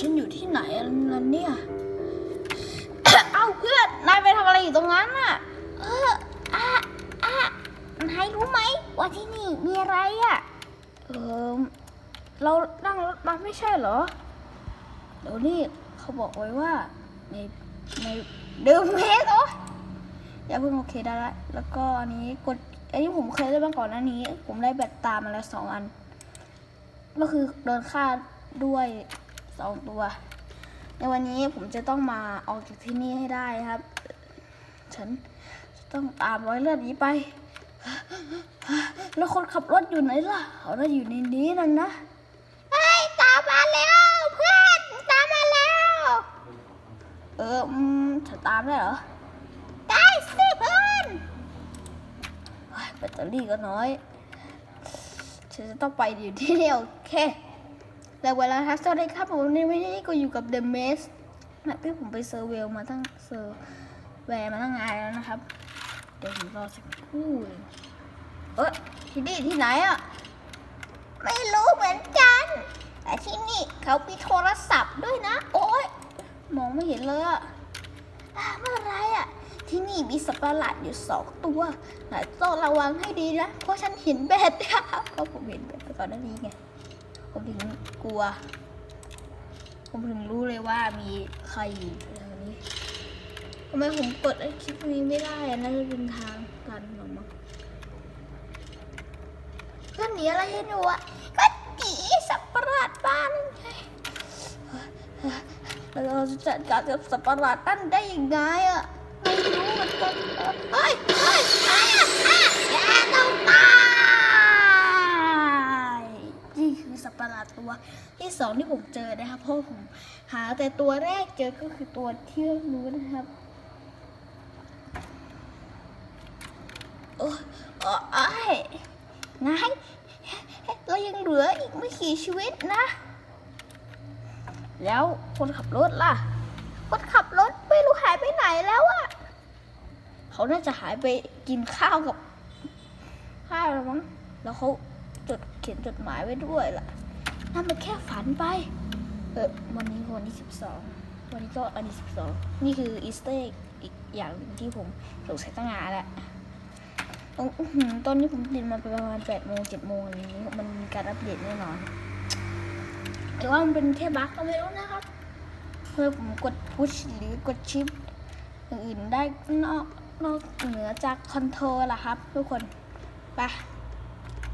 ฉันอยู่ที่ไหนล่ะเนี่ย เอ้าเพื่อน นายไปทำอะไรอยู่ตรงนั้นน่ะ เอออะอะนายรู้ไหมว่าที่นี่มีอะไรอะ เออเรานั่งรถมาไม่ใช่เหรอ เดี๋ยวนี้เขาบอกไว้ว่าในในเดิมเมสโอ้อย่าเพิ่งโอเคได้ละ แล้วก็อันนี้กด อันนี้ผมเคยได้บ้างก่อนหน้านี้ ผมได้แบตตามมาแล้วสองอัน ก็คือโดนฆ่าด้วย สองตัว ในวันนี้ผมจะต้องมาออกจากที่นี่ให้ได้ครับ ฉันจะต้องตามรอยเลือดนี้ไป แล้วคนขับรถอยู่ไหนล่ะเขาน่าอยู่ในนี้นั่นนะเฮ้ยตามมาแล้วเพื่อนตามมาแล้ว เอออืมเธอตามได้เหรอได้สิเพื่อนแบตเตอรี่ก็น้อย ฉันจะต้องไปอยู่ที่นี่โอเค แล้วเวลาทักสวัสดีครับผมในวันนี้ก็อยู่กับ The m a z นะพี่ผมไปเซอร์เวลมาตั้งเซอร์แวร์มาตั้งนานแล้วนะครับ เดี๋ยวผมรอสักครู่เออที่นี่ที่ไหนอะไม่รู้เหมือนกัน แต่ที่นี่เขามีโทรศัพท์ด้วยนะ โอ๊ยมองไม่เห็นเลยอะอ่เมื่อไรอะ ที่นี่มีสัตว์ประหลาดอยู่สองตัวนายต้องระวังให้ดีนะ เพราะฉันเห็นแบดครับเพราะผมเห็นแบดไปก่อนหน้านี้ไง ผมถึงกลัว ผมถึงรู้เลยว่ามีใครอยู่แถวนี้ทำไมผมกดไอ้คลิปนี้ไม่ได้อะน่าจะเป็นทางตันหรอมั้งเพื่อนหนีอะไรอยู่อะก็จีสับประหลาดบ้านเราจะจัดการกับสัตว์ประหลาดนั่นได้ยังไงอะไม่รู้เหมือนกันเฮ้ยเฮ้ย อะอะอย่าต้องตาย นี่คือสัตว์ประหลาด ตัวที่สองที่ผมเจอนะครับเพราะผมหาแต่ตัวแรกเจอก็คือตัวที่รู้นะครับโอ้โอ้ยนายเรายังเหลืออีกไม่กี่ชีวิตนะ แล้วคนขับรถล่ะ คนขับรถไม่รู้หายไปไหนแล้วอะเขาน่าจะหายไปกินข้าวกับข้าวแล้วมั้งแล้วเขาจดเขียนจดหมายไว้ด้วยล่ะ นั่นมันแค่ฝันไป เออวันนี้วันที่สิบสองวันนี้ก็อันที่สิบสองนี่คืออีสเตอร์อีกอย่างหนึ่งที่ผมสงสัยตั้งนานแล้วตรงอื้อหือตอนนี้ผมตื่นมาประมาณแปดโมงเจ็ดโมงอะไรนี้ มันมีการอัปเดตแน่นอนหรือว่ามันเป็นแค่บั๊กก็ไม่รู้นะครับเพื่อผมกดพุชหรือกดชิปอย่างอื่นได้นอกนอกเหนือจากคอนโทรลล่ะครับ ทุกคนไป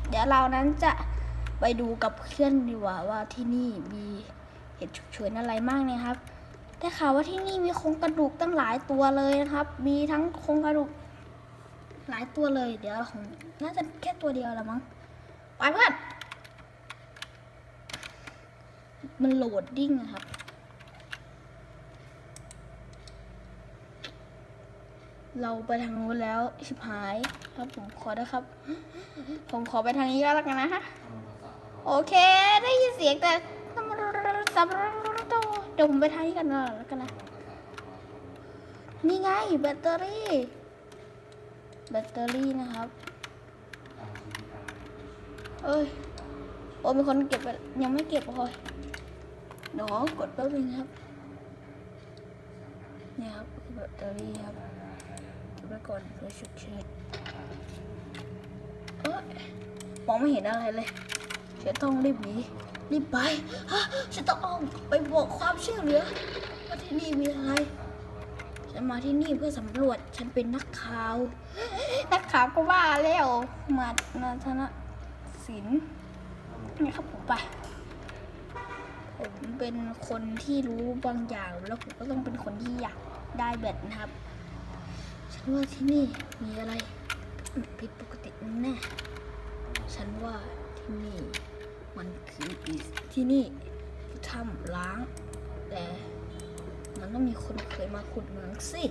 เดี๋ยวเรานั้นจะ ไปดูกับเพื่อนดีกว่าว่าที่นี่มีเหตุฉุกเฉินอะไรมากเนี่ยครับ ได้ข่าวว่าที่นี่มีโครงกระดูกตั้งหลายตัวเลยนะครับ มีทั้งโครงกระดูกหลายตัวเลย เดี๋ยวผมน่าจะแค่ตัวเดียวละมั้ง ไปเพื่อน มันโหลดดิ้งอะครับเราไปทางนู้นแล้วชิบหายครับผมขอได้ครับ ผมขอไปทางนี้ก็แล้วกันนะฮะ โอเค ได้ยินเสียงแต่เดี๋ยวผมไปทางนี้กันนะแล้วกันนะ นี่ไงแบตเตอรี่ แบตเตอรี่นะครับ เอ้ย โอ้มีคนเก็บยังไม่เก็บเลยเดี๋ยวกดแป๊บนึงครับเนี่ยครับแบตเตอรี่ครับเก็บไว้ก่อนเพื่อฉุกเฉินเอ้ยมองไม่เห็นอะไรเลย ฉันต้องรีบหนีรีบไปฮะฉันต้องออกไปบอกความช่วยเหลือว่าที่นี่มีอะไร ฉันมาที่นี่เพื่อสำรวจ ฉันเป็นนักข่าว นักข่าวก็ว่าแล้วมานาธนศิลป์นี่ครับผมไปผมเป็นคนที่รู้บางอย่าง แล้วผมก็ต้องเป็นคนที่อยากได้แบตนะครับ ฉันว่าที่นี่มีอะไรผิดปกติแน่ฉันว่าที่นี่ มันคือปีที่นี่คือถ้ำล้าง แต่มันต้องมีคนเคยมาขุดเหมืองสิ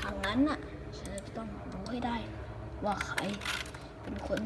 ทางนั้นน่ะ ฉันจะต้องรู้ให้ได้ ว่าใครเป็นคน